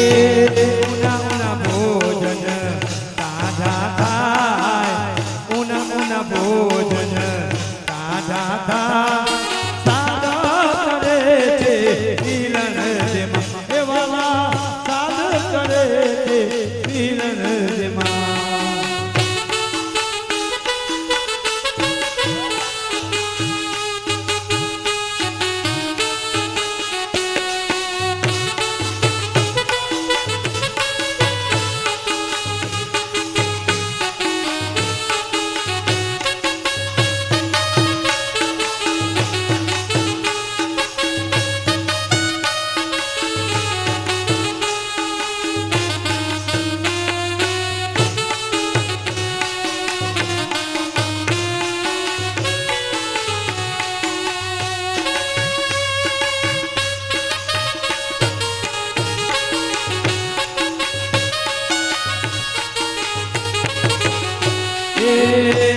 એ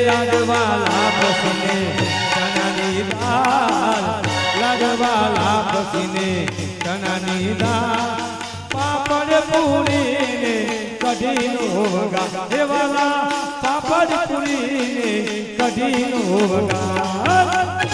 લાડવાલા બસને ચણાની દાળ લાડવાલા બસને ચણાની દાળ પાપડ પૂરીને કઢીનો વગા એ વાલા પાપડ પૂરીને કઢીનો વગા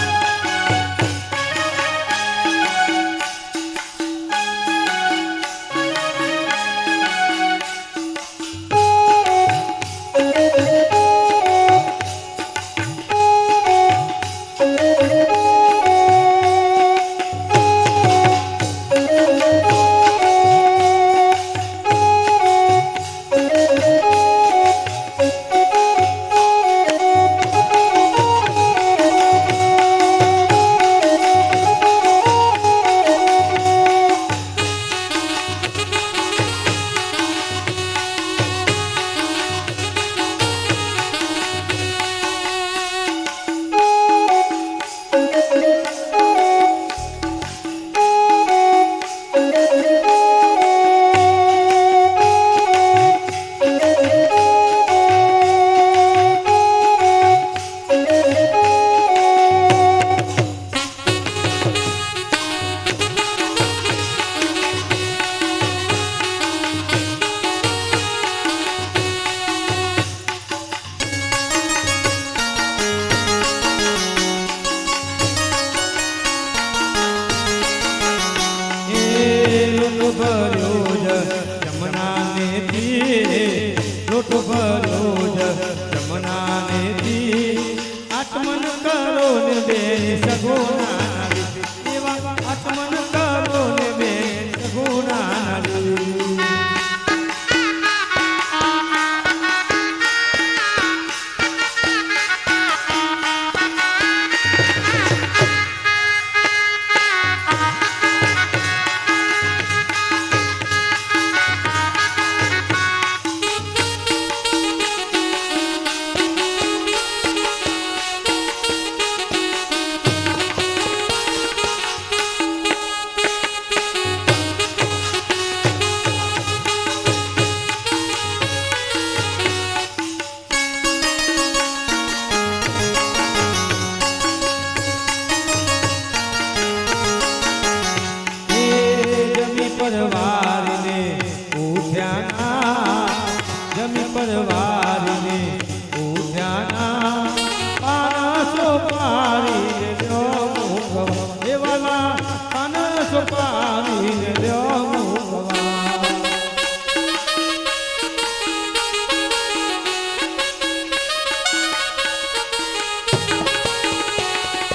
લોટ જમના ને દી. આત્મન કરો ને બે સગુણા એવા આત્મન જમી ઉઠ્યા ઉઠ્યાના, જમી પરવારીને ઉઠ્યાના, પાનસો પારી લ્યો મુખવા એ વાલા પાનસો પારી લ્યો મુખવા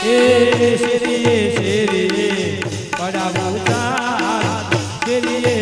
એ શેરીએ Yeah.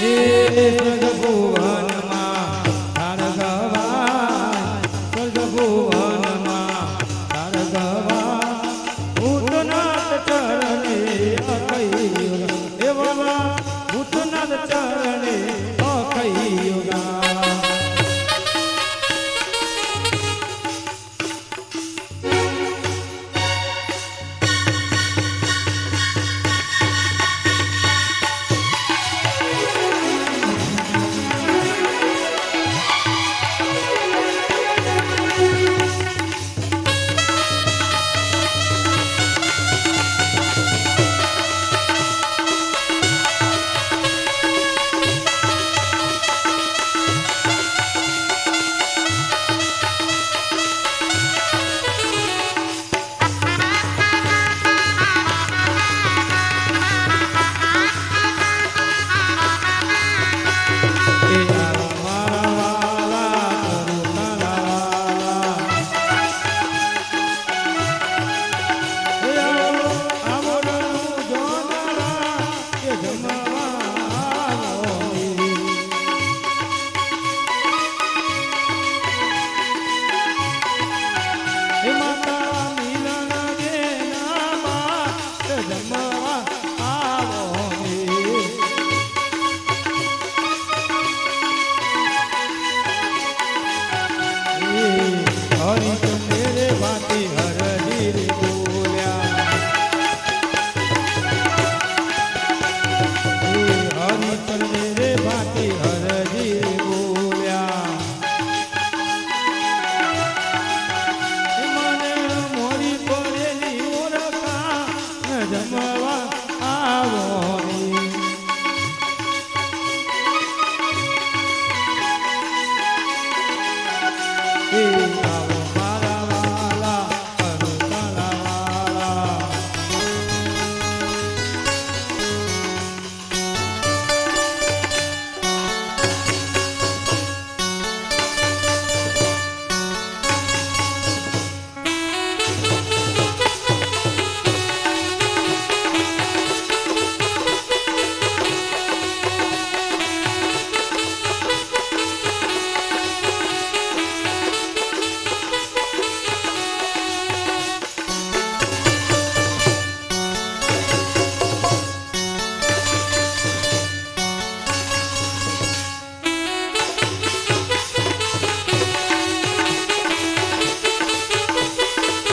હે ભગવાન हरि